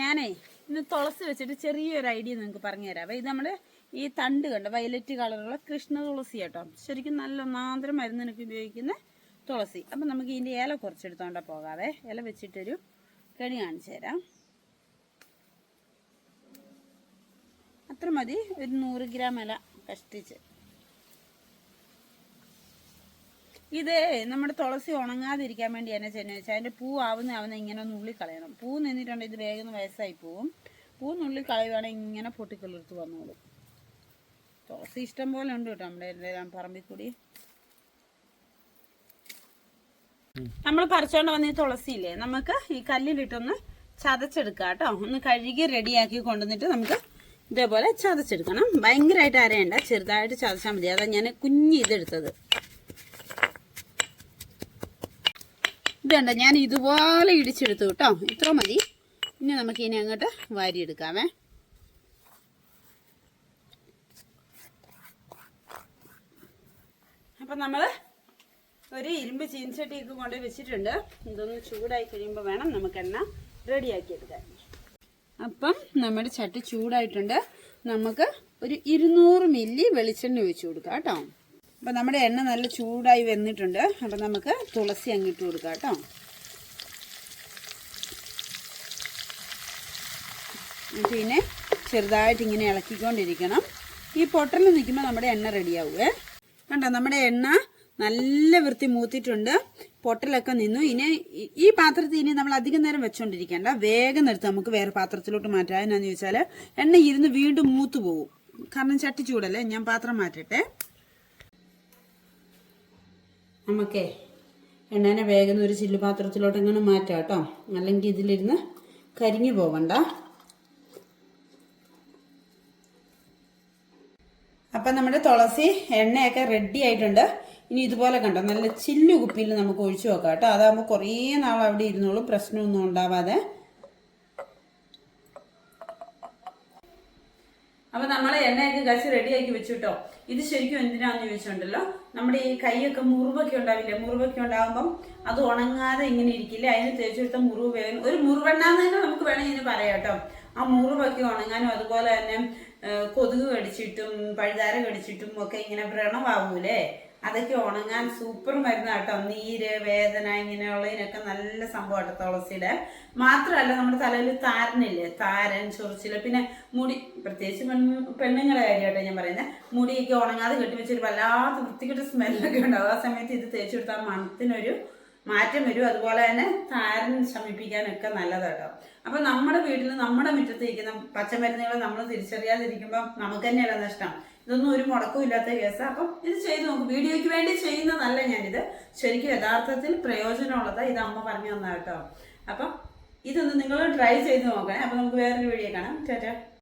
ഞാനേ ഇന്ന് തുളസി വെച്ചിട്ട് ചെറിയൊരു ഐഡിയ നിങ്ങൾക്ക് പറഞ്ഞു തരാം ഇത് നമ്മൾ ഈ തണ്ട് കണ്ട? വയലറ്റ് കളറുള്ള കൃഷ്ണ തുളസി കേട്ടോ. ശരിക്കും നല്ല ഒന്നാന്തരം മരുന്നിനൊക്കെ ഉപയോഗിക്കുന്ന തുളസി. അപ്പം നമുക്ക് ഇതിന്റെ ഇല കുറച്ചെടുത്തോണ്ട പോകാതെ ഇല വെച്ചിട്ടൊരു കണി കാണിച്ചു തരാം. അത്ര മതി. ഒരു നൂറ് ഗ്രാം ഇല കഷ്ടിച്ച്. ഇത് നമ്മുടെ തുളസി ഉണങ്ങാതിരിക്കാൻ വേണ്ടി എന്നെ ചെയ്യുന്നത് വെച്ചാൽ അതിന്റെ പൂ ആവുന്ന ആവുന്ന ഇങ്ങനെ ഒന്ന് ഉള്ളി കളയണം പൂ നിന്നിട്ടുണ്ടെങ്കിൽ ഇത് വേഗം വയസ്സായി പോവും. പൂ നുള്ളി കളയുവാണെങ്കിൽ ഇങ്ങനെ പൊട്ടിക്കിളിർത്ത് വന്നോളും തുളസി ഇഷ്ടം പോലെ ഉണ്ട് കേട്ടോ നമ്മുടെ എല്ലാം പറമ്പിൽ കൂടി. നമ്മൾ പറിച്ചോണ്ട് വന്ന ഈ തുളസിയില്ലേ നമുക്ക് ഈ കല്ലിലിട്ടൊന്ന് ചതച്ചെടുക്കാം കേട്ടോ. ഒന്ന് കഴുകി റെഡിയാക്കി കൊണ്ടുവന്നിട്ട് നമുക്ക് ഇതേപോലെ ചതച്ചെടുക്കണം. ഭയങ്കരമായിട്ട് അരയണ്ട ചെറുതായിട്ട് ചതച്ചാൽ മതി. അതാ ഞാൻ കുഞ്ഞി ഇതെടുത്തത്. ഇതുണ്ട് ഞാൻ ഇതുപോലെ ഇടിച്ചെടുത്തു കേട്ടോ. ഇത്ര മതി. ഇനി നമുക്ക് ഇനി അങ്ങോട്ട് വാരി എടുക്കാമേ അപ്പം നമ്മൾ ഒരു ഇരുമ്പ് ചീൻചട്ടിയൊക്കെ കൊണ്ട് വെച്ചിട്ടുണ്ട്. ഇതൊന്ന് ചൂടായി കഴിയുമ്പോൾ വേണം നമുക്ക് എണ്ണ റെഡിയാക്കി എടുക്കാൻ അപ്പം നമ്മുടെ ചട്ടി ചൂടായിട്ടുണ്ട്. നമുക്ക് ഒരു ഇരുന്നൂറ് മില്ലി വെളിച്ചെണ്ണ ഒഴിച്ചു കൊടുക്കാം കേട്ടോ. അപ്പം നമ്മുടെ എണ്ണ നല്ല ചൂടായി വന്നിട്ടുണ്ട്. അപ്പം നമുക്ക് തുളസി അങ്ങിട്ട് കൊടുക്കാം കേട്ടോ. പിന്നെ ചെറുതായിട്ട് ഇങ്ങനെ ഇളക്കിക്കൊണ്ടിരിക്കണം. ഈ പൊട്ടലിൽ നിൽക്കുമ്പോൾ നമ്മുടെ എണ്ണ റെഡിയാവുമേ കണ്ടോ നമ്മുടെ എണ്ണ നല്ല വൃത്തി മൂത്തിട്ടുണ്ട്. പൊട്ടലൊക്കെ നിന്നു. ഇനി ഈ- ഈ പാത്രത്തിൽ ഇനി നമ്മൾ അധികം നേരം വെച്ചോണ്ടിരിക്കേണ്ട. വേഗം നിർത്തി. നമുക്ക് വേറെ പാത്രത്തിലോട്ട് മാറ്റാം. എന്നാന്ന് ചോദിച്ചാൽ എണ്ണ ഇരുന്ന് വീണ്ടും മൂത്ത് പോകും കാരണം ചട്ടി ചൂടല്ലേ? ഞാൻ പാത്രം മാറ്റട്ടെ. നമുക്കേ എണ്ണേനെ വേഗം ഒരു ചില്ലു പാത്രത്തിലോട്ട് അങ്ങനെ മാറ്റാം കേട്ടോ. അല്ലെങ്കിൽ ഇതിലിരുന്ന് കരിഞ്ഞു പോവണ്ട. അപ്പം നമ്മുടെ തുളസി എണ്ണയൊക്കെ റെഡി ആയിട്ടുണ്ട്. ഇനി ഇതുപോലെ കണ്ടോ നല്ല ചില്ലു കുപ്പിയിൽ നമുക്ക് ഒഴിച്ചു വെക്കാം കേട്ടോ. അതാകുമ്പോൾ കുറേ നാൾ അവിടെ ഇരുന്നോളും പ്രശ്നമൊന്നും ഉണ്ടാവാതെ. അപ്പൊ നമ്മൾ എണ്ണയൊക്കെ കശി റെഡിയാക്കി വെച്ചിട്ടോ. ഇത് ശരിക്കും എന്തിനാന്ന് ചോദിച്ചിട്ടുണ്ടല്ലോ നമ്മുടെ ഈ കൈയൊക്കെ മുറിവൊക്കെ ഉണ്ടാവില്ലേ? മുറിവൊക്കെ ഉണ്ടാകുമ്പം അത് ഉണങ്ങാതെ ഇങ്ങനെ ഇരിക്കില്ലേ? അതിന് തേച്ചെടുത്ത മുറിവ് വേഗം ഒരു മുറിവെണ്ണാന്ന് തന്നെ നമുക്ക് വേണമെങ്കിൽ ഇതിന് പറയാം കേട്ടോ. ആ മുറിവൊക്കെ ഉണങ്ങാനും അതുപോലെ തന്നെ കൊതുക് കടിച്ചിട്ടും പഴുതാര കടിച്ചിട്ടും ഒക്കെ ഇങ്ങനെ വ്രണമാവൂലേ അതൊക്കെ ഉണങ്ങാൻ സൂപ്പർ മരുന്നാണ് കേട്ടോ. നീര് വേദന ഇങ്ങനെയുള്ളതിനൊക്കെ നല്ല സംഭവം കേട്ടോ തുളസിയുടെ. മാത്രമല്ല നമ്മുടെ തലയിൽ താരനില്ലേ? താരൻ ചൊറിച്ചിൽ പിന്നെ മുടി പ്രത്യേകിച്ച് പെൺ പെണ്ണുങ്ങളുടെ കാര്യമായിട്ടോ ഞാൻ പറയുന്നത് മുടിയൊക്കെ ഉണങ്ങാതെ കെട്ടി വെച്ചൊരു വല്ലാത്ത വൃത്തികെട്ട സ്മെല്ലൊക്കെ ഉണ്ടാവും ആ സമയത്ത് ഇത് തേച്ച് കൊടുത്താൽ മണത്തിനൊരു മാറ്റം വരും. അതുപോലെ തന്നെ താരൻ ശമിപ്പിക്കാനൊക്കെ നല്ലതാട്ടോ അപ്പൊ നമ്മുടെ വീട്ടിൽ നമ്മുടെ മുറ്റത്ത് ഇരിക്കുന്ന പച്ചമരുന്നുകൾ നമ്മൾ തിരിച്ചറിയാതിരിക്കുമ്പോൾ നമുക്ക് തന്നെയല്ല നഷ്ടം. ഇതൊന്നും ഒരു മുടക്കവും ഇല്ലാത്ത കേസാണ് അപ്പം ഇത് ചെയ്ത് നോക്കും. വീഡിയോയ്ക്ക് വേണ്ടി ചെയ്യുന്നതല്ല ഞാനിത്. ശരിക്കും യഥാർത്ഥത്തിൽ പ്രയോജനമുള്ളതാ. ഇത് അമ്മ പറഞ്ഞു തന്നാ കേട്ടോ. അപ്പം ഇതൊന്ന് നിങ്ങൾ ട്രൈ ചെയ്ത് നോക്കണേ. അപ്പം നമുക്ക് വേറൊരു വീഡിയോ കാണാം. ചേട്ടാ